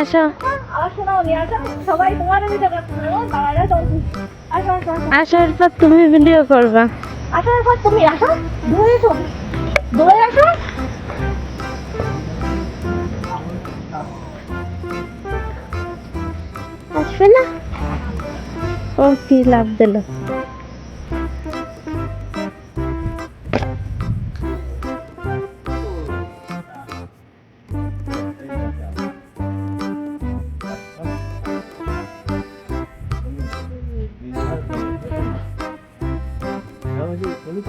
আসো। আসার পর তুমি ভিডিও করবা। আসার পর তুমি আসো। এসো। দৌড়ে আসো আসবে না? ও কি লাভ দিল?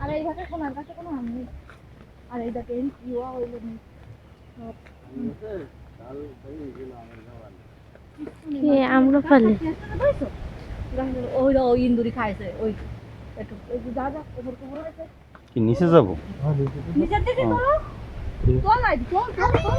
আর এই আর গাছে কোনো আম নেই। আর এই দেখেন ইউয়া হইল নেই কি ওই ওই ইন্দুরি খাইছে ওই একটু ওই যা যা কোমর কোমর কি নিচে যাব? নিচের দিকে তো চল চল চল।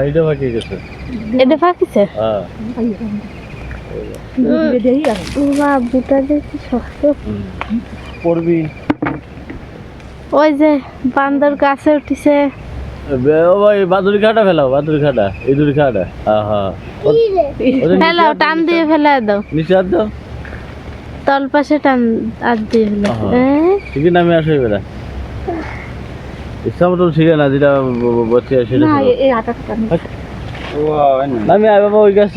এটা বাকি গেছে। এটা ফাঁকিছে হ্যাঁ। পড়বি। ওই যে বান্দর গাছে উঠিছে। বে- ও খাটা ফেলাও বাদুরি খাটা ইঁদুরি খাটা। হ্যাঁ ওদের নিচে ফেলাও টান দিয়ে ফেলা দাও। নিচে দাও। তল পাশে টান আর দিয়ে ফেলা আহা। হ্যাঁ ঠিকই নামে আসো এবার ইচ্ছা মতো ছিঁড়ে না যেটা বসে সেটা না এই আটা টাকা নেই নামি আয় বাবা ওই গাছ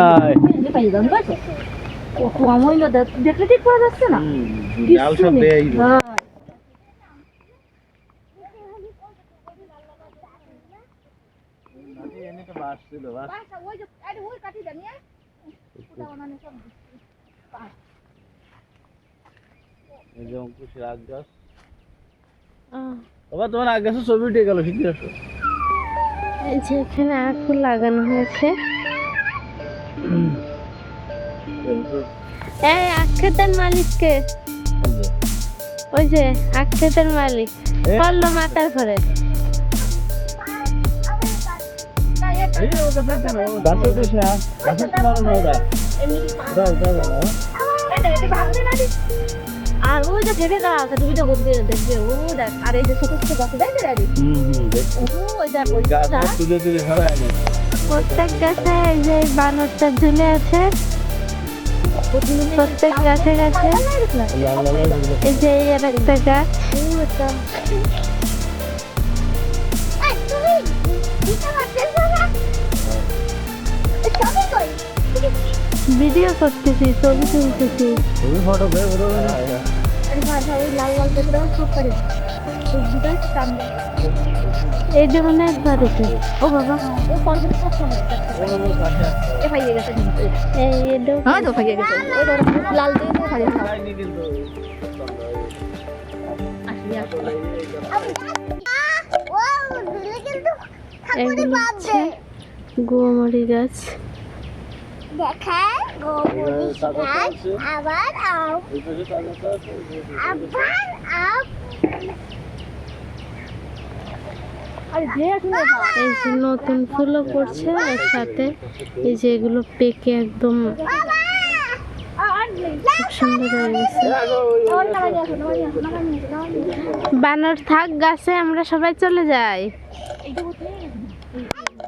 আয় কম হইল দেখ- দেখলে ঠিক করা যাচ্ছে না? ওই যে- ওই দেন, এই যে অঙ্কুশের আগ গাছ বাবা তোমার আগ গাছের ছবি উঠে গেল শিখে আসো। এই যে এখানে আখু লাগানো হয়েছে। এই আখ ক্ষেতের মালিককে। ওই যে আখ ক্ষেতের মালিক? পড়ল মাথার ঘরে। দাও, দাও, না। আর ওই যে ভেবে গা আছে তুমি তো বলতে দেখবে ও দেখ আর এই যে ছোট ছোট গাছ দেখবে রে হুম, হুম, ওই দেখ ওই গাছ গাছ তুলে তুলে ফেলায় নে। প্রত্যেক গাছে এই যে এই বানরটা ঝুলে আছে প্রত্যেক গাছে গাছে। এই যে এই আর একটা গাছ ভিডিও করতেছি ছবি তুলতেছি তুমি ফটো বের করো না। এই যে মনে বাড়িতে ও বাবা। ও পঞ্চাশ লাল দিয়ে এগুলো হচ্ছে গোমরি গাছ। দেখায়। আবার এই আবার যে এই যে নতুন ফুলও পড়ছে এর সাথে। এই যে এগুলো পেকে একদম খুব সুন্দর হয়ে গেছে। বানর থাক গাছে আমরা সবাই চলে যাই। এইটা কোথায়